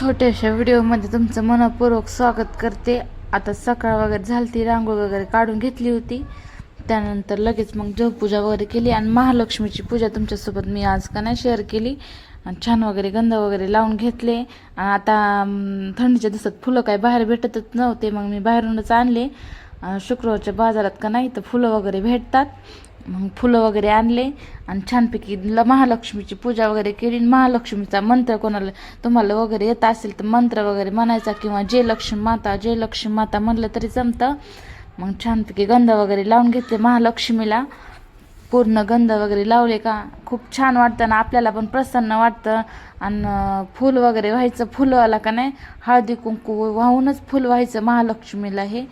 छोट्याशा व्हिडिओमध्ये तुमचं मनपूर्वक स्वागत करते. आता सकाळ वगैरे झाली ती रांगोळ वगैरे काढून घेतली होती. त्यानंतर लगेच मग देवपूजा वगैरे केली आणि महालक्ष्मीची पूजा तुमच्यासोबत मी आज का नाही शेअर केली. आणि छान वगैरे गंध वगैरे लावून घेतले. आणि आता थंडीच्या दिवसात फुलं काय बाहेर भेटतच नव्हते मग मी बाहेरूनच आणले. शुक्रवारच्या बाजारात का नाही तर फुलं वगैरे भेटतात. मग फुलं वगैरे आणले आणि छानपैकी ल महालक्ष्मीची पूजा वगैरे केली. आणि महालक्ष्मीचा मंत्र कोणाला तुम्हाला वगैरे येत असेल तर मंत्र वगैरे म्हणायचा किंवा जय लक्ष्मी माता जय लक्ष्मी माता म्हणलं तरी जमतं. मग छानपैकी गंध वगैरे लावून घेतले महालक्ष्मीला. पूर्ण गंध वगैरे लावले का? खूप छान वाटतं ना आपल्याला पण प्रसन्न वाटतं. आणि फूल वगैरे व्हायचं फुलं आला का नाही? हळदी कुंकू वाहूनच फुल व्हायचं महालक्ष्मीला हे.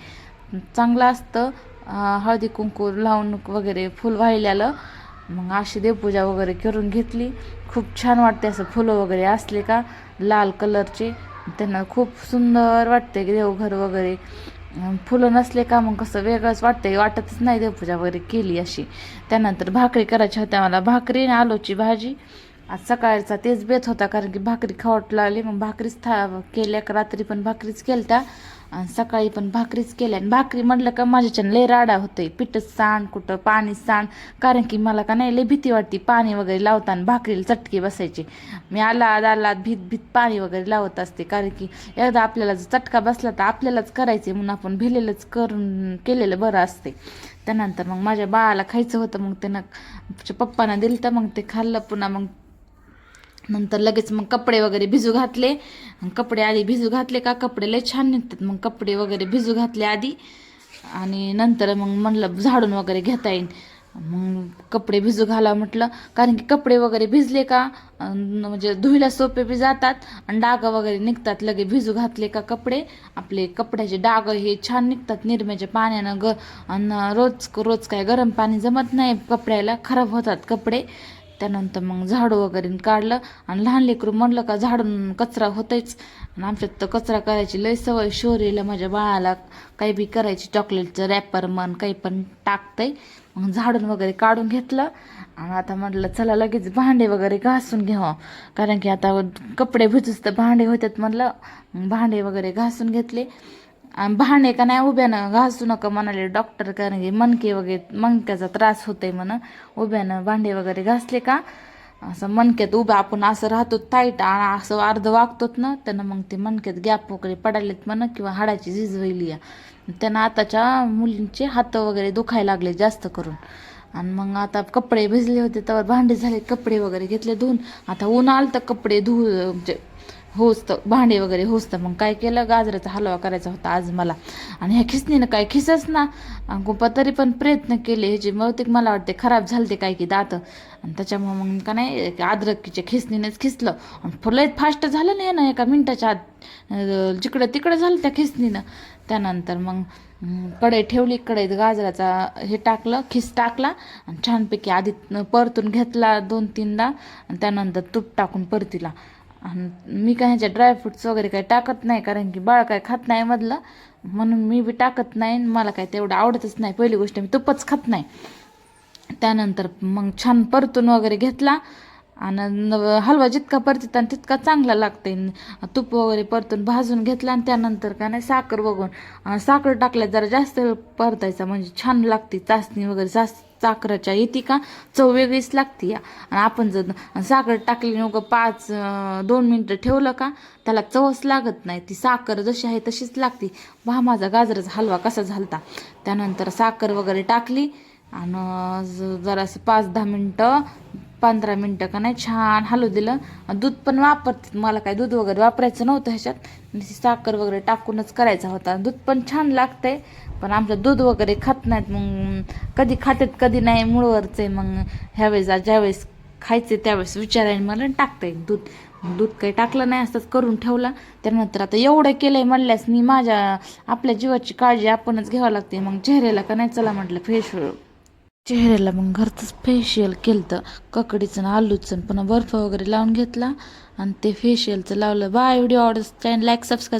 चांगलं असतं. हळदी कुंकू लावून वगैरे फुल वाहिल्यालं मग अशी देवपूजा वगैरे करून घेतली. खूप छान वाटते असं फुलं वगैरे असले का लाल कलरचे. त्यांना खूप सुंदर वाटते देवघर वगैरे. फुलं नसले का मग कसं वेगळंच वाटतंय. वाटतच नाही देवपूजा वगैरे केली अशी. त्यानंतर भाकरी करायच्या होत्या मला. भाकरी आणि आलूची भाजी. आज सकाळचा तेच बेत होता कारण की भाकरी खावट लागली. मग भाकरीच था केल्या का रात्री पण भाकरीच केलत्या. सकाळी पण भाकरीच केल्या. आणि भाकरी म्हटलं का माझ्याच्यानं लय राडा होतोय. पिठच सांड कुठं पाणी सांड. कारण की मला का नाही लय भीती वाटते पाणी वगैरे लावताना भाकरीला चटके बसायचे. मी आलाद आलाद भीत भीत पाणी वगैरे लावत असते. कारण की एकदा आपल्याला जर चटका बसला तर आपल्यालाच करायचे म्हणून आपण भिलेलंच करून केलेलं बरं असते त्यानंतर मग माझ्या बाळाला खायचं होतं मग त्यानं पप्पांना दिलं तर मग ते खाल्लं पुन्हा मग नंतर लगेच मग कपडे वगैरे भिजू घातले. कपडे आधी भिजू घातले का? कपडे लय छान निघतात. मग कपडे वगैरे भिजू घातले आधी. आणि नंतर मग म्हणलं झाडून वगैरे घेता येईल मग कपडे भिजू घाला म्हटलं. कारण की कपडे वगैरे भिजले का? म्हणजे धुईला सोपे बी जातात. आणि डाग वगैरे निघतात. लगे भिजू घातले का कपडे? आपले कपड्याचे डाग हे छान निघतात निरम्याच्या पाण्यानं. ग आणि रोज रोज काय गरम पाणी जमत नाही. कपड्याला खराब होतात कपडे. त्यानंतर मग झाडू वगैरे काढलं आणि लहान लेकरू म्हणलं का झाडून कचरा होतच आणि आमच्यात तर कचरा करायची लय सवय शोरीला माझ्या बाळाला. काही बी करायची चॉकलेटचं रॅपर मन काही पण टाकतंय. मग झाडून वगैरे काढून घेतलं. आणि आता म्हटलं चला लगेच भांडे वगैरे घासून घ्यावं. कारण की आता कपडे भिजूच तर भांडे होतात म्हटलं. मग भांडे वगैरे घासून घेतले. भांडे का नाही उभ्यानं घासू नका म्हणाले डॉक्टर कारण की मनके वगैरे मणक्याचा त्रास होतोय म्हणा. उभ्यानं भांडे वगैरे घासले का? असं मनक्यात उभं आपण असं राहतो ताईट आणि असं अर्ध वागतोत ना त्यांना मग ते मणक्यात गॅप वगैरे पडायलेत म्हणा किंवा हाडाची झीज व्हायली त्यांना आताच्या मुलींचे हात वगैरे दुखायला लागले जास्त करून. आणि मग आता कपडे भिजले होते तर भांडे झाले कपडे वगैरे घेतले धुवून. आता ऊन आलं तर कपडे धु म्हणजे होसतं भांडे वगैरे होसतं. मग काय केलं? गाजराचा हलवा करायचा होता आज मला. आणि ह्या खिसणीनं काय खिसच ना. आणि गोपा तरी पण प्रयत्न केले. ह्याची बहुतेक मला वाटते खराब झाले ते काय की दात. आणि त्याच्यामुळे मग का नाही अद्रकीच्या खिसणीनेच खिसलं. आणि फुलं फास्ट झालं नाही ना एका मिनटाच्या आत. जिकडं तिकडं झालं त्या खिसणीनं. त्यानंतर मग कढई ठेवली. कढईत गाजराचा हे टाकलं खिस टाकला. आणि छानपैकी आधी परतून घेतला दोन तीनदा आणि त्यानंतर तूप टाकून परतीला. आणि मी काय ह्याच्या ड्रायफ्रुट्स वगैरे काही टाकत नाही कारण की बाळ काय खात नाही मधलं. म्हणून मी बी टाकत नाही आणि मला काय तेवढं आवडतच नाही. पहिली गोष्ट मी तुपच खात नाही. त्यानंतर मग छान परतून वगैरे घेतला. आणि न- हलवा जितका परतीत आणि तितका चांगला लागते तूप वगैरे परतून भाजून घेतला आणि त्यानंतर का नाही साखर बघून साखर टाकल्या जरा जास्त वेळ परतायचा म्हणजे छान लागते चाचणी वगैरे जास्त साखरेच्या येते का? चव वेगळीच लागते या. आणि आपण जर साखर टाकली नको पाच दोन मिनटं ठेवलं का त्याला चवच लागत नाही. ती साखर जशी आहे तशीच लागते. बा माझा गाजराचा हलवा कसा झालता. त्यानंतर साखर वगैरे टाकली आणि जरासं पाच दहा मिनटं पंधरा मिनटं का नाही छान हलवू दिलं. दूध पण वापरते मला काय दूध वगैरे वापरायचं नव्हतं ह्याच्यात. साखर वगैरे टाकूनच करायचा होता. दूध पण छान लागतंय. पण आमचं दूध वगैरे खात नाहीत. मग कधी खातात कधी नाही. मुळवरचे मग ह्यावेळेस ज्यावेळेस खायचे त्यावेळेस विचारायला मला टाकता येईल दूध. दूध काही टाकलं नाही असंच करून ठेवला. त्यानंतर आता एवढं केलंय म्हणल्यास मी माझ्या आपल्या जीवाची काळजी आपणच घ्यावं लागते. मग चेहऱ्याला का नाही चला म्हटलं फ्रेश चेहऱ्याला मग घरचंच फेशियल केलं तर ककडीचं आणि आलूचं. पुन्हा बर्फ वगैरे लावून घेतला आणि ते फेशियलचं लावलं. बाय व्हिडिओ आवडत चॅनल लाईक सबस्क्राईब